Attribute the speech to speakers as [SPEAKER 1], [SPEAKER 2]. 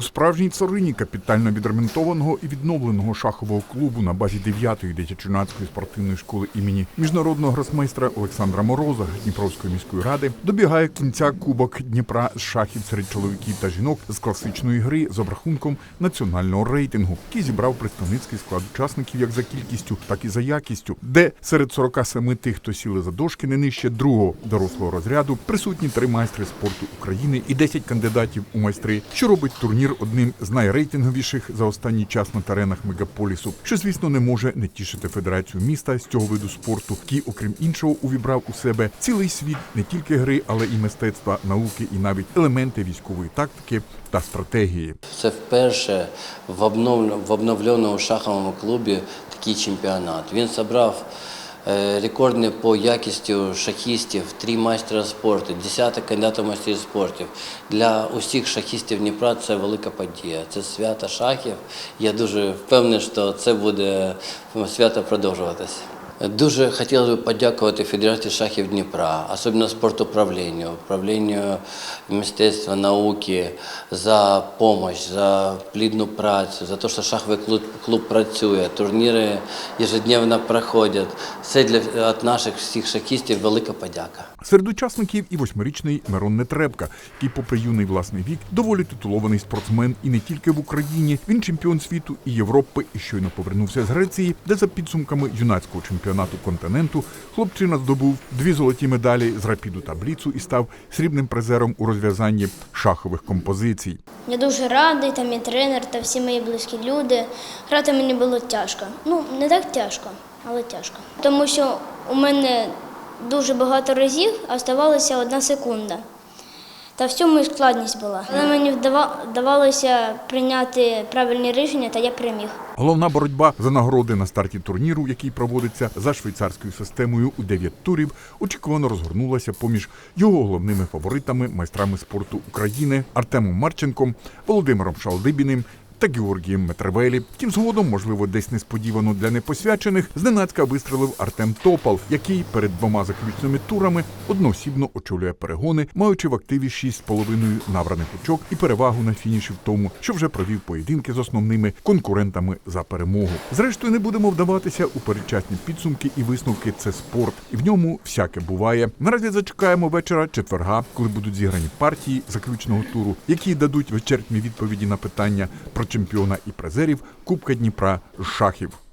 [SPEAKER 1] У справжній царині капітально відремонтованого і відновленого шахового клубу на базі 9-ї дитячо-юнацької спортивної школи імені міжнародного гросмейстра Олександра Мороза Дніпровської міської ради добігає кінця Кубок Дніпра з шахів серед чоловіків та жінок з класичної гри з обрахунком національного рейтингу, який зібрав представницький склад учасників як за кількістю, так і за якістю, де серед 47 тих, хто сіли за дошки не нижче другого дорослого розряду, присутні три майстри спорту України і 10 кандидатів у майстри, що робить турнір одним з найрейтинговіших за останній час на теренах мегаполісу, що звісно не може не тішити федерацію міста з цього виду спорту, який, окрім іншого, увібрав у себе цілий світ не тільки гри, але і мистецтва, науки, і навіть елементи військової тактики та стратегії.
[SPEAKER 2] Це вперше в обновленому шаховому клубі такий чемпіонат. Він зібрав е, рекордні по якістю шахістів, три майстра спорту, десяток кандидатів майстрів спорту. Для усіх шахістів Дніпра це велика подія. Це свято шахів. Я дуже впевнений, що це буде свято продовжуватися. Дуже хотілося б подякувати Федерації шахів Дніпра, особливо спортуправлінню, управлінню мистецтва, науки за допомогу, за плідну працю, за те, що шаховий клуб, клуб працює, турніри ежедневно проходять. Це для від наших всіх шахістів велика подяка.
[SPEAKER 1] Серед учасників і восьмирічний Мирон Нетребка, який, попри юний власний вік, доволі титулований спортсмен і не тільки в Україні. Він чемпіон світу і Європи і щойно повернувся з Греції, де за підсумками юнацького чемпіонату континенту хлопчина здобув дві золоті медалі з рапіду та бліцу і став срібним призером у розв'язанні шахових композицій.
[SPEAKER 3] Я дуже радий, там і тренер, та всі мої близькі люди. Грати мені було тяжко. Ну, не так тяжко, але тяжко. Тому що у мене дуже багато разів, а ставалася одна секунда. Та в цьому і складність була. Але мені вдавалося прийняти правильні рішення, та я переміг.
[SPEAKER 1] Головна боротьба за нагороди на старті турніру, який проводиться за швейцарською системою у 9 турів, очікувано розгорнулася поміж його головними фаворитами, майстрами спорту України Артемом Марченком, Володимиром Шалдибіним. Та Георгієм Метревелі. Втім, згодом, можливо, десь несподівано для непосвячених, зненацька вистрелив Артем Топал, який перед двома заключними турами одноосібно очолює перегони, маючи в активі 6,5 набраних очок і перевагу на фініші в тому, що вже провів поєдинки з основними конкурентами за перемогу. Зрештою, не будемо вдаватися у передчасні підсумки і висновки. Це спорт, і в ньому всяке буває. Наразі зачекаємо вечора четверга, коли будуть зіграні партії заключного туру, які дадуть вичерпні відповіді на питання про чемпіона і призерів Кубка Дніпра з шахів.